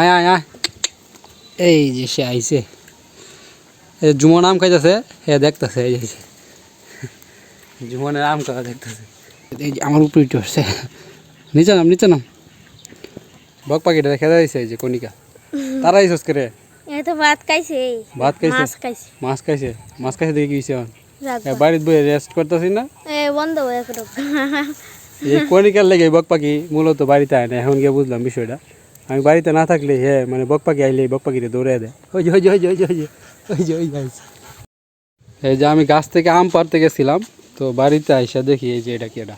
আয় আয় আয়। এই যে সে আইছে। এই জুমন আম খাইতেছে হে দেখতেছে এই যে জুমনের আম খাওয়া দেখতেছে। এই যে আমার উপরে উঠে আসছে। নিচে নাম নিচে নাম। বক পাখিটা দেখা যাইছে এই যে কনিকা তারা আইসস করে? এ তো ভাত খাইছে ভাত খাইছে? মাছ খাইছে। মাছ খাইছে? মাছ খাইছে দেখে গেছে যাক এ বাড়িতে বই রেস্ট করতেছি না? এ বন্ধ হয়ে গেল এই কনিকার লেগে বক পাখি মূলত বাড়িতে আয় না এখন গিয়ে বুঝলাম বিষয়টা। আমি বাড়িতে না থাকলে হে মানে বক পাখি আইলে বক পাখিরে দৌড়ে দেয়। ওই যে ওই যে ওই যে ওই যে ওই যে ওই যে ওই গাইছে এই যে আমি গাছ থেকে আম পাড়তে গেছিলাম তো বাড়িতে আইসা দেখি এই যে এটা কি এটা।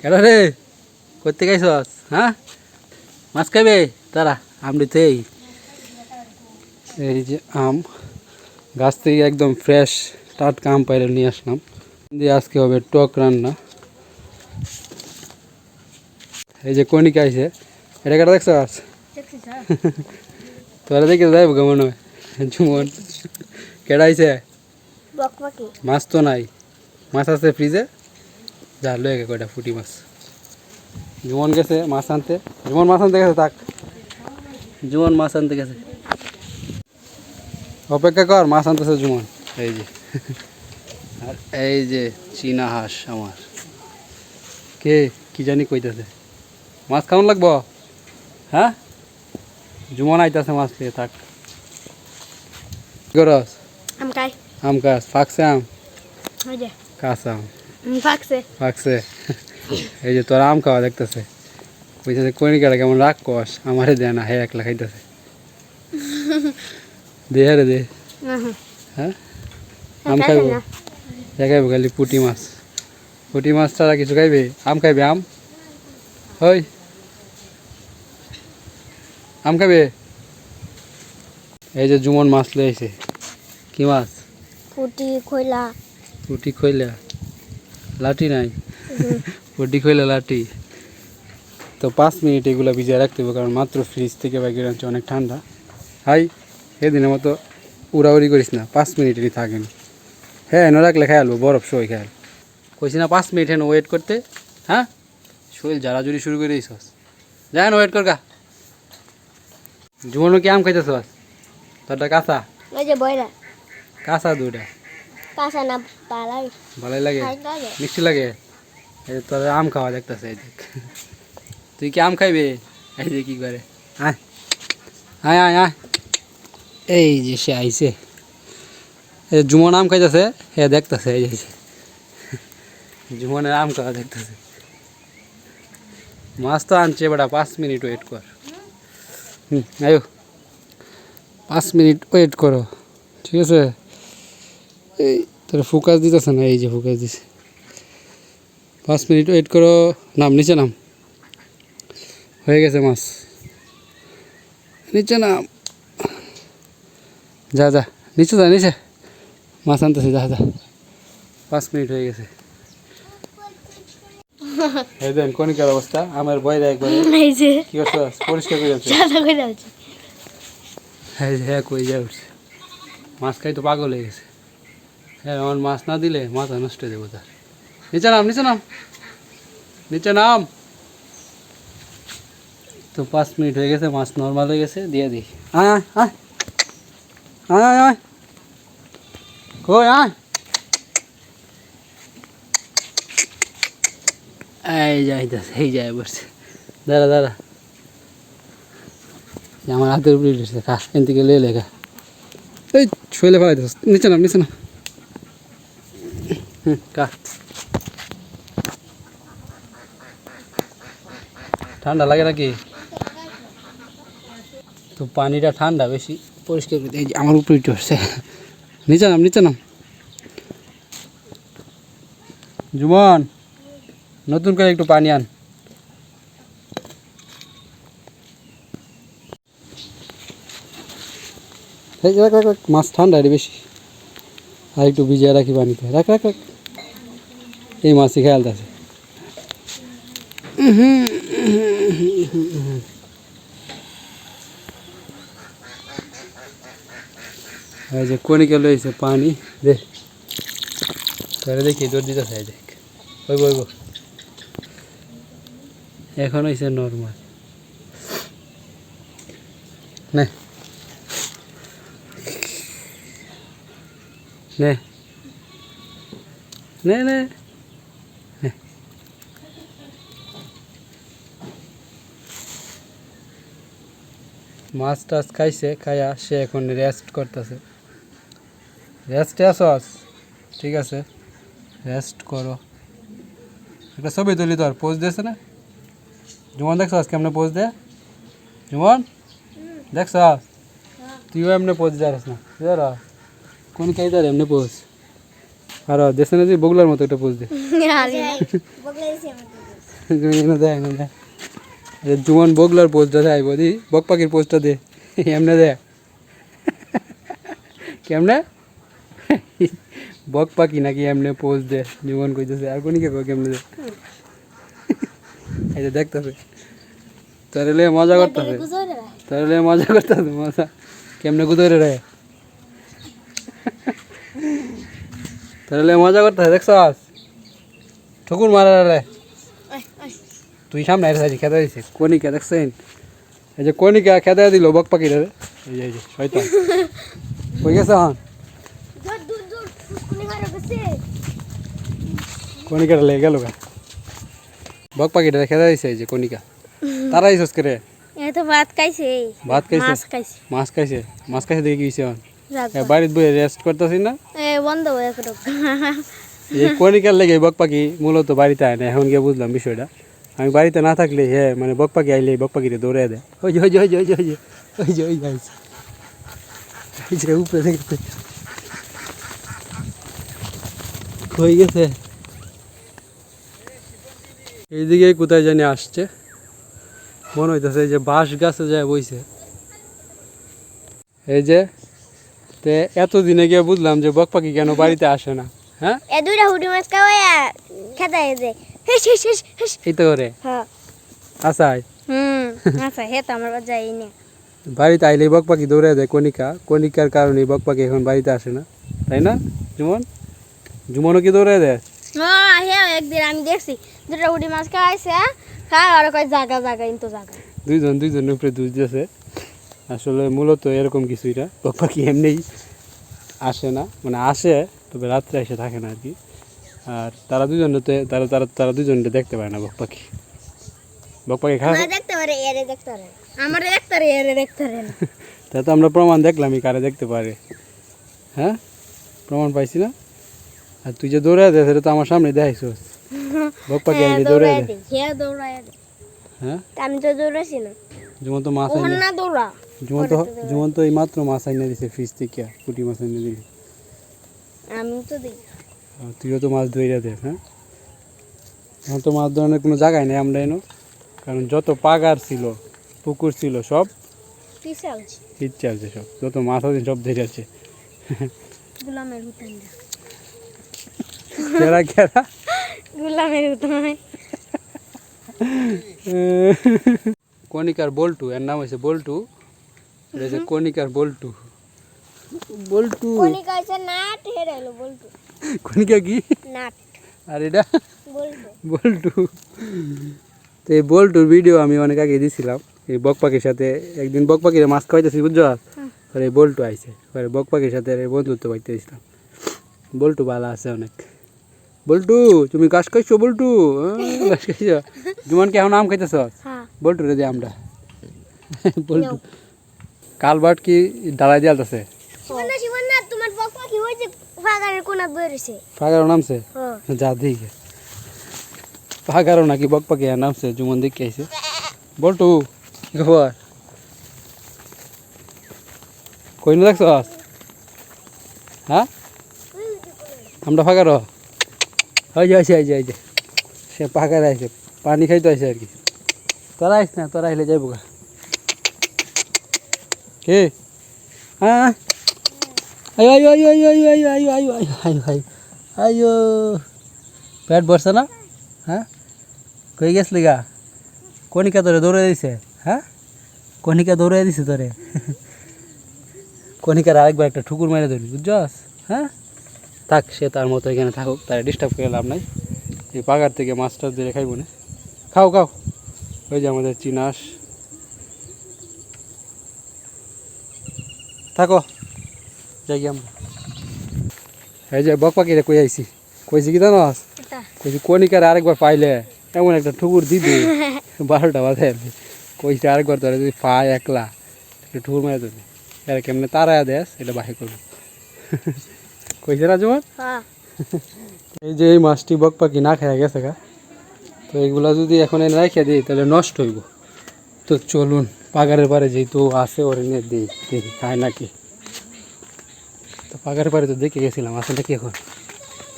কেডা রে? করতে গেছস হ্যাঁ? মাছ খাবে তারা আমড়িতেই এই। যে আম গাছ থেকে একদম ফ্রেশ টাটকা আম পাইলে নিয়ে আসলাম। দিয়ে আজকে হবে টক রান্না। এই যে কনিকা আইছে এটা কেটে দেখছ আজ তোরা দেখে যাইব কেমন হয় জুমন কেডা আইছে বক পাখি মাছ তো নাই মাছ আছে ফ্রিজে যা লয়ে গে কয়টা ফুটি মাছ জুমন গেছে মাছ আনতে জুমন মাছ আনতে গেছে তাক জুমন মাছ আনতে গেছে অপেক্ষা কর মাছ আনতেছে জুমন এই যে আর এই যে চীনা হাঁস আমার কে কি জানি কইতেছে মাছ কেমন লাগবো হ্যাঁ জুমন আইতাছে মাছ খেয়ে থাক। কি করস? আম খাই। আম গাছ ফাঁকছে আম? ওই যে। কাঁচা আম। ফাঁকছে। ফাঁকছে। এই যে তোর আম খাওয়া দেখতেছে। কইতেছে কোন কাটা কেমন রাগ কস? আমারে দে না হে একলা খাইতেছে। দে রে দে। হ্যাঁ? আম খাইব। খাইব? খালি পুটি মাছ। পুটি মাছ ছাড়া কিছু খাইবে? আম খাইবে আম? হই আম খাইবে এই যে জুমন মাছ লয়ে আইছে কি মাছ? পুটি খৈলা। পুটি খইলা লাঠি নাই? পুটি খইলা লাঠি। তো পাঁচ মিনিট এগুলো ভিজিয়ে রাখতে হবে কারণ মাত্র ফ্রিজ থেকে বাইকের আনছে অনেক ঠান্ডা। হাই সেদিনের মতো উড়াউড়ি করিস না পাঁচ মিনিটেরই থাকেন। হ্যাঁ এনে রাখলে খেয়ালবো বরফ সই খেয়াল কইছি না পাঁচ মিনিট হেন ওয়েট করতে হ্যাঁ? শরীর জারাজুরি শুরু করে দিয়েছস যাই ওয়েট কর গা। জুমনো কি আম খাইতেছ? তোরটা কাঁচা? ওই যে বইরা। কাঁচা দুটা কাঁচা না পালাই ভালোই লাগে? মিষ্টি লাগে? এই তোর আম খাওয়া দেখতেছে এই দেখ। তুই কি আম খাইবে? এই যে কি করে। আয়। আয় আয় আয়। এই যে সে আইছে। এই জুমন আম খাইতেছে হে দেখতেছে এই যে। জুমনের আম খাওয়া দেখতেছে। মাছ তো আনছে বেটা পাঁচ মিনিট ওয়েট কর। হুম, আয়ো। পাঁচ মিনিট ওয়েট করো, ঠিক আছে? এই, তোর ফোকাস দিতেছে না? এই যে ফোকাস দিছে। পাঁচ মিনিট ওয়েট করো, নাম, নিচে নাম। হয়ে গেছে মাছ। নিচে নাম। যা যা। নিচে যা, নিচে। মাছ আনতেছে, যা যা। পাঁচ মিনিট হয়ে গেছে। এই দেন কনিকার অবস্থা। আমার বইরা একবার এই যে। কি করছ পরিষ্কার করে যাচ্ছে চালা করে আছে হ্যাঁ যে হ্যাঁ কই যায় উঠছে। মাছ খাই তো পাগল হয়ে গেছে। হ্যাঁ আমার মাছ না দিলে মাথা নষ্ট হয়ে যাব তার। নিচে নাম নিচে নাম। নিচে নাম। তো পাঁচ মিনিট হয়ে গেছে মাছ নর্মাল হয়ে গেছে দিয়ে দিই। আয় আয়। আয় আয় আয়। কই আয়। এই যাইতেছে এই যায় বসছে দাঁড়া দাঁড়া। আমার হাতের উপরে উঠেছে খা এন থেকে লে লেখা। এই শৈলে ফেলাই দিস, নিচে নাম, নিচে না হুম, কা। ঠান্ডা লাগে নাকি? তো পানিটা ঠান্ডা, বেশি পরিষ্কার করতে এই যে আমার উপরে উঠে আসছে নিচে নাম নিচে নাম। জুমন। নতুন করে একটু পানি আন। এই রাখ রাখ রাখ, মাছ ঠান্ডা রে বেশি। আর একটু ভিজিয়ে রাখি পানিতে। রাখ রাখ রাখ। এই মাছই খেয়াল আছে এই যে কনিকে লইছে পানি, দে। তোরে দেখি দৌড় দিতেছে দেখ। ওই বই এখন হয়েছে নর্মাল নে। নে। নে নে। মাছ টাছ খাইছে খাইয়া সে এখন রেস্ট করতেছে। রেস্টে আসস ঠিক আছে। রেস্ট করো। একটা ছবি তুলি তোর পোজ দিয়েছে না? জুমন দেখছস কেমনে পোজ দে জুমন দেখছস তুইও এমনি পোজ দেয়াস না। বুঝার কোন খাই তার এমনি পোজ আর দেশে না যে বগুলার মতো একটা পোজ দে এনে দে এনে দে এ জুমন বগলার পোজটা দেয় বদি বক পাখির পোজটা দে। এমনে দে কেমনে? বক পাখি নাকি এমনে পোজ দে। জুমন কইতেছে আর কোনি কে কয় কেমনে দে? এই যে দেখতেছে। তার লে মজা করতেছে তার লে মজা করতেছে মজা। কেমনে গুদরে রে তার লে মজা করতেছে দেখছস? ঠকুর মারা রে তুই সামনে এসে আছি খেতে দিছিস কনিকা দেখছেন? এই যে কনিকা খেতে দিল বক পাখি রে এই যে এই যে শয়তান। কই গেছে হন কনিকাটা লেগে গেল গা। বক পাখিটা খেতে দিছে এই যে কনিকা তারাই সস করে। এ তো ভাত খাইছে ভাত খাইছে? মাছ খাইছে। মাছ খাইছে? মাছ খাইছে দেখে গেছে হন যাক এ বাড়িতে বই রেস্ট করতেছি না? এ বন্ধ হয়ে গেল এই কনিকার লেগে বক পাখি মূলত বাড়িতে আয় না এখন গিয়ে বুঝলাম বিষয়টা। আমি বাড়িতে না থাকলে হ্যাঁ মানে বক পাখি আইলে বক পাখিরে দৌড়ে দেয়। ওই যে ওই যে ওই যে ওই যে ওই যে ওই যে ওই গাইছে ওই যে উপরে দেখতে। হয়ে গেছে? এইদিকে কোথায় জানি আসছে। মনে হইতেছে এই যে বাঁশ গাছে যায় বইছে। এই যে তে এতদিনে গিয়ে বুঝলাম যে বক পাখি কেন বাড়িতে আসে না। হ্যাঁ? এ দুইটা হুডি মাছ খাওয়াইয়া খেতে দে হেস হেস হেস হেস। এই তো করে হ্যাঁ। আসাই হুম আচ্ছা হে তো আমার যাই না। বাড়িতে আইলে বক পাখি দৌড়ে দেয় কণিকা। কণিকার কারণে বক পাখি এখন বাড়িতে আসে না। তাই না জুমন? জুমনও কি দৌড়ে দেয়? হ্যাঁ একদিন আমি দেখছি। দুটো হুডি মাছ খাওয়াইছে খাওয়া আর কয় জাগা জাগা ইন্তু জাগা। দুইজন দুইজনের উপরে দুধ দিয়েছে আসলে মূলত এরকম কিছুই না। বক পাখি এমনিই আসে না। মানে আসে তবে রাত্রে এসে থাকে না আর কি আর তারা দুজনতে তারা তারা তারা দুজনকে দেখতে পায় না বক পাখি। বক পাখি খায়? দেখতে পারে এরে দেখতে পারে। আমার দেখতে পারে এরে দেখতে পারে তা তো আমরা প্রমাণ দেখলামই কারে দেখতে পারে। হ্যাঁ? প্রমাণ পাইছি না? আর তুই যে দৌড়ায় দে সেটা তো আমার সামনে দেখাইছিস বক পাখি হ্যাঁ, আইলে দৌড়ায় দে দে। হ্যাঁ আমি তো দৌড়াছি না। তো মাছ আইনে। না দৌড়া। তো তো এই মাত্র মাছ আইনে দিছে ফ্রিজ থেকে পুঁটি মাছ আইনে দিলি আমি তো দিই। তুইও তো মাছ ধরে দে হ্যাঁ? এখন তো মাছ ধরনের কোনো জায়গায় নেই আমরা এনো। কারণ যত পাগার ছিল পুকুর ছিল সব ইচ্ছে আছে। সব। যত মাছ আছে সব ধরে আছে। কেরা কেরা? গুলামের হুতান কনিকার বল্টু এর নাম হয়েছে বল্টু। এটা হচ্ছে কনিকার বল্টু। বল্টু। কোনি কইছে নাট হেরে হলো বলতো কনিকা কি? নাট। আর এটা? বল্টু। তো এই বল্টুর ভিডিও আমি অনেক আগে দিয়েছিলাম এই বক পাখির সাথে একদিন বক পাখির মাছ খাওয়াইতেছি বুঝছ? আর এই বল্টু আইছে। পরে বক পাখির সাথে বন্ধুত্ব পাইতে দিয়েছিলাম বল্টু ভালো আছে অনেক। বল্টু তুমি গাছ খাইছো বল্টু? ঘাস খাইছো? জুমানকে এখন আম খাইতেছ? বল্টু রে যে আমটা। বল্টু। কালবাট কি ডালাই দিয়ে আলতেছে? ফাগারও নামছে? যা নাকি বক পাখি নামছে জুমন দিকে আইছে। বল্টু খবর? কই না দেখছ হ্যাঁ আমরা ফাগারও? হয়ে যায় হয়ে যায় যে সে পাকার আইছে পানি খাইতে আইছে আর কি তোরা আইস না তোরা আইলে যাইব গা কে হ্যাঁ আয়ো আয়ো আয়ো আয়ো আয়ো আয়ো আয়ো আয়ো আয়ো আয়ো আয়ো আয়ো পেট ভরছে না হ্যাঁ কই গেছলি গা কণিকা তোরে দৌড়ে দিছে হ্যাঁ কণিকা দৌড়ে দিছে তোরে কণিকার আরেকবার একটা ঠুকুর মেরে ধরি বুঝছস হ্যাঁ থাক সে তার মতো এখানে থাকুক তার ডিস্টার্ব করে লাভ নাই। এই পাগার থেকে মাছ টাছ দিয়ে খাইব না। খাও খাও। ওই যে আমাদের চিনাস। থাকো। যাই আমরা। এই যে বক পাখিরে কই আইছি? কইছি কি জানো কইছি কনিকার আরেকবার পাইলে এমন একটা ঠুকুর দিবি। বারোটা বাজে কইছি আরেকবার তোরা যদি পায় একলা একটু ঠুকুর মারে দেবে এর কেমনে তারা দেস এটা বাহি করব। কইছে না জমার হ্যাঁ। এই যে এই মাছটি বক পাখি না খেয়ে গেছে গা। তো এগুলা যদি এখন এনে রেখে দিই তাহলে নষ্ট হইব। তো চলুন পাগারের পারে যেহেতু আছে ওর এনে দিই দেখি খায় নাকি। তো পাগারের পারে তো দেখে গেছিলাম আছে নাকি এখন?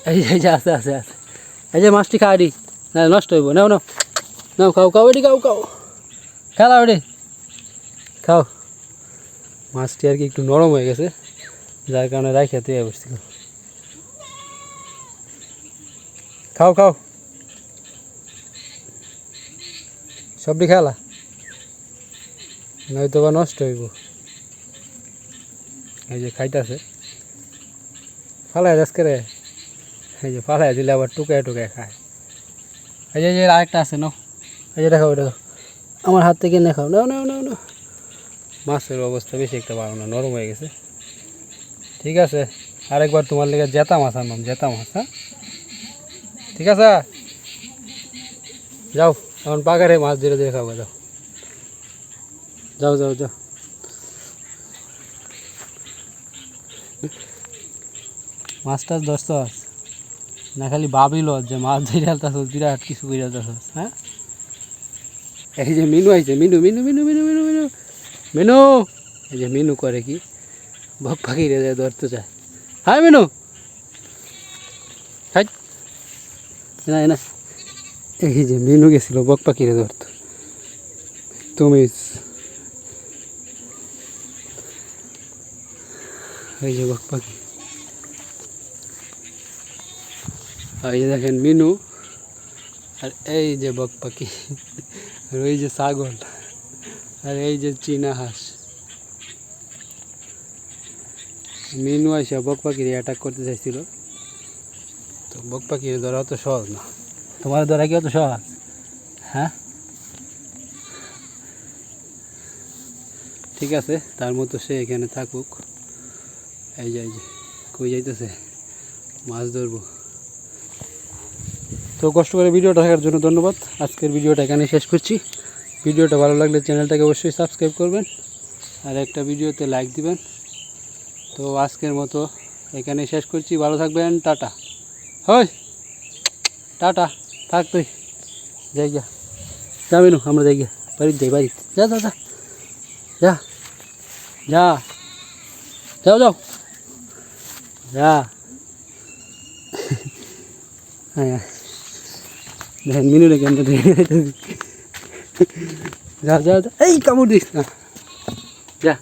এই যে এই যে আছে আছে আছে। এই যে মাছটি খাওয়া দি না নষ্ট হইব। নাও নাও। নাও খাও খাও এটি খাও খাও। খেলাও এটি। খাও। মাছটি আর কি একটু নরম হয়ে গেছে যার কারণে রাখিয়া দিয়ে বসছিল খাও খাও। সবটি খেলা? নয়তো বা নষ্ট হইব। এই যে খাইতেছে। ফালাই যাস করে? এই যে ফালাই দিলে আবার টুকায় টুকায় খায়। এই যে আরেকটা আছে, নাও। এই যে দেখাও, এটা আমার হাত থেকে নে খাও। নাও নাও নাও নাও। মাছের অবস্থা বেশি একটা ভালো না, নরম হয়ে গেছে। ঠিক আছে। আরেকবার তোমার লেগে জেতা মাছ আনলাম, জেতা মাছ হ্যাঁ? ঠিক আছে যাও এখন পাকারে মাছ ধীরে ধীরে খাব যাও যাও যাও যাও মাছ টাছ ধরছ না খালি ভাবিল যে মাছ ধরে আলতাছ বিরাট কিছু করে আলতাছ হ্যাঁ এই যে মিনু আইছে মিনু মিনু মিনু মিনু মিনু মিনু মিনু এই যে মিনু করে কি ভক ফাঁকি রে যায় ধরতে চায় হ্যাঁ মিনু হাই না না। এই যে মিনু গেছিল, বক পাখিরে ধরতো। তুমি এই যে বক পাখি। এই যে দেখেন মিনু, আর এই যে বক পাখি, আর ওই যে ছাগল, আর এই যে চীনা হাঁস। মিনু আইসা বক পাখির অ্যাটাক করতে চাইছিল। বক পাখি ধরা অত সহজ না। তোমার ধরা কি অত সহজ? হ্যাঁ? ঠিক আছে, তার মতো সে এখানে থাকুক। এই যে এই যে, কই যাইতেছে? মাছ ধরবো। তো কষ্ট করে ভিডিওটা দেখার জন্য ধন্যবাদ। আজকের ভিডিওটা এখানে শেষ করছি। ভিডিওটা ভালো লাগলে চ্যানেলটাকে অবশ্যই সাবস্ক্রাইব করবেন আর একটা ভিডিওতে লাইক দিবেন। তো আজকের মতো এখানে শেষ করছি। ভালো থাকবেন, টাটা। হয় টাটা থাক তুই যাই গিয়া যা মেনু আমরা যাই গিয়া বাড়িতে যাই বাড়িতে যা যা যা যা যা যাও যাও যা হ্যাঁ দেখেন মিনু রে কেন যা যা যা এই কামড় দিস না যা